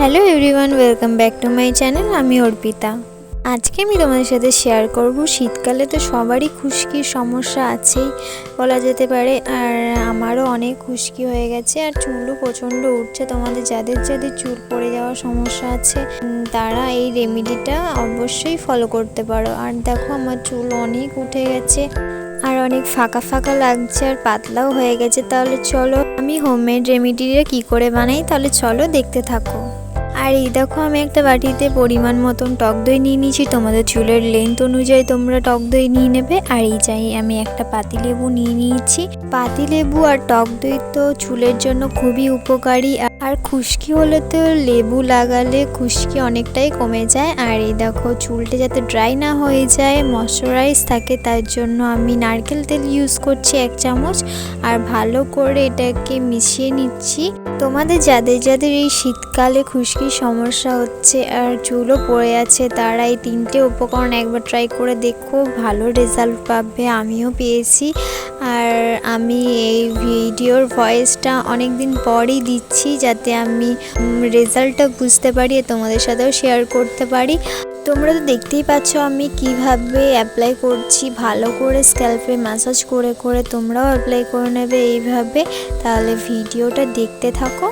Hello everyone welcome back to my channel আমি অর্পিতা। আজকে আমি তোমাদের সাথে শেয়ার করব, শীতকালে তো সবারই খুশকির সমস্যা আছেই, বলা যেতে পারে। আর আমারও অনেক খুশকি হয়ে গেছে, আর চুলও প্রচণ্ড উঠছে তোমাদের যাদের যাদের চুল পড়ে যাওয়ার সমস্যা আছে তারা এই রেমেডিটা অবশ্যই ফলো করতে পারো। আর দেখো, আমার চুল অনেক উঠে গেছে, আর অনেক ফাঁকা ফাঁকা লাগছে, আর পাতলাও হয়ে গেছে। তাহলে চলো, আমি হোমমেড রেমেডিটা কি করে বানাই? তাহলে চলো দেখতে থাকো। আর এই দেখো আমি একটা বাটিতে পরিমাণ মতন টক দই নিয়ে নিয়েছি। তোমাদের চুলের লেন্থ অনুযায়ী তোমরা টক দই নিয়ে নেবে। আর এই চাই, আমি একটা পাতিলেবু নিয়ে নিয়েছি। পাতিলেবু আর টক দই তো চুলের জন্য খুবই উপকারী। আর খুশকি হলে তো লেবু লাগালে খুশকি অনেকটাই কমে যায়। আর এই দেখো চুলটা যাতে ড্রাই না হয়ে যায় ময়শ্চারাইজ থাকে, তার জন্য আমি নারকেল তেল ইউজ করছি এক চামচ। আর ভালো করে এটাকে মিশিয়ে নিচ্ছি। তোমাদের যাদের যাদের এই শীতকালে খুশকির সমস্যা হচ্ছে আর চুলও পড়ে আছে, তারা এই তিনটে উপকরণ একবার ট্রাই করে দেখো, ভালো রেজাল্ট পাবে, আমিও পেয়েছি। আর আমি এই ভিডিওর ভয়েসটা অনেক দিন পরই দিচ্ছি যাতে আমি রেজাল্টটা বুঝতে পারি, তোমাদের সাথেও শেয়ার করতে পারি। তোমরা তো দেখতেই পাচ্ছ আমি কীভাবে অ্যাপ্লাই করছি। ভালো করে স্ক্যাল্পে ম্যাসাজ করে করে তোমরাও অ্যাপ্লাই করে নেবে এইভাবে। তাহলে ভিডিওটা দেখতে থাকো।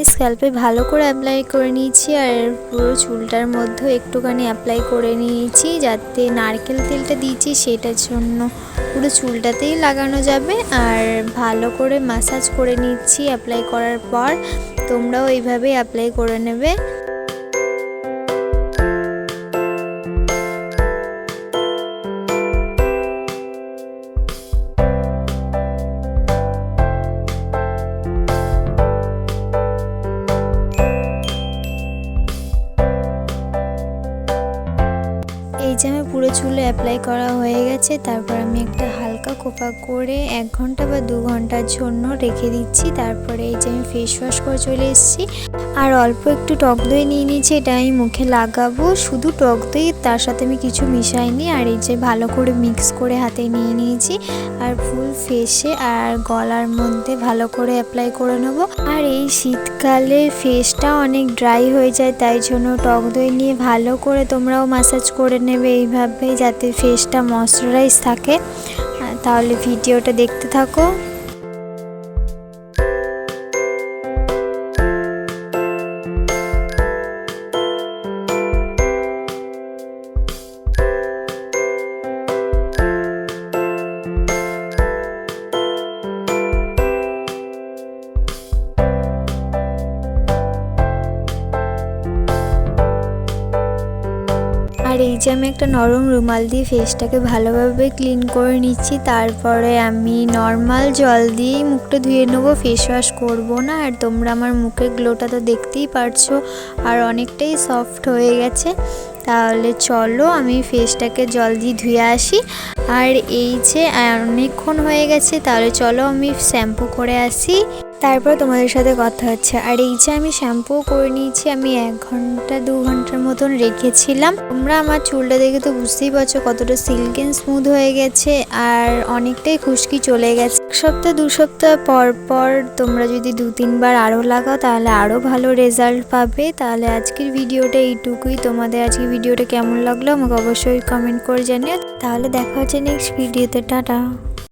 আমি স্ক্যাল্পে ভালো করে অ্যাপ্লাই করে নিয়েছি আর পুরো চুলটার মধ্যে একটুখানি অ্যাপ্লাই করে নিয়েছি যাতে নারকেল তেলটা দিয়েছি সেটার জন্য পুরো চুলটাতেই লাগানো যাবে। আর ভালো করে মাসাজ করে নিচ্ছি অ্যাপ্লাই করার পর। তোমরাও এইভাবেই অ্যাপ্লাই করে নেবে। আমার পুরো চুলে অ্যাপ্লাই করা হয়ে গেছে তারপর আমি একটা কোপা করে এক ঘণ্টা বা দু ঘণ্টার জন্য রেখে দিচ্ছি। তারপরে এই যে আমি ফেস ওয়াশ করে চলে এসেছি। আর অল্প একটু টক দই নিয়ে নিয়েছি, এটা আমি মুখে লাগাবো। শুধু টক দই, তার সাথে আমি কিছু মিশাইনি। আর এই যে ভালো করে মিক্স করে হাতে নিয়ে নিয়েছি। আর ফুল ফেসে আর গলার মধ্যে ভালো করে অ্যাপ্লাই করে নেব। আর এই শীতকালে ফেসটা অনেক ড্রাই হয়ে যায়, তাই জন্য টক দই নিয়ে ভালো করে তোমরাও ম্যাসাজ করে নেবে এইভাবে যাতে ফেসটা ময়শ্চারাইজ থাকে। তাহলে ভিডিওটা দেখতে থাকো। এই যে আমি একটা নরম রুমাল দিয়ে ফেসটাকে ভালোভাবে ক্লিন করে নিচ্ছি, তারপরে আমি নর্মাল জল দিয়েই মুখটা ধুয়ে নেব ফেস ওয়াশ করব না। আর তোমরা আমার মুখের গ্লোটা তো দেখতেই পারছ, আর অনেকটাই সফট হয়ে গেছে। তাহলে চলো আমি ফেসটাকে জল দিয়ে ধুয়ে আসি। আর এই যে অনেকক্ষণ হয়ে গেছে, তাহলে চলো আমি শ্যাম্পু করে আসি। তারপর তোমাদের সাথে কথা হচ্ছে। আর এই যে আমি শ্যাম্পু করে নিয়েছি, আমি এক ঘণ্টা, দু ঘণ্টার মতন রেখেছিলাম। তোমরা আমার চুলটা দেখে তো বুঝতেই পারছ কতটা সিল্ক স্মুথ হয়ে গেছে আর অনেকটাই খুশকি চলে গেছে। এক সপ্তাহ, দু সপ্তাহ পর পর তোমরা যদি দু তিনবার আরও লাগাও, তাহলে আরও ভালো রেজাল্ট পাবে। তাহলে আজকের ভিডিওটা এইটুকুই। তোমাদের আজকের ভিডিওটা কেমন লাগল আমাকে অবশ্যই কমেন্ট করে জানিও। তাহলে দেখা হচ্ছে নেক্সট ভিডিওতে টাটা।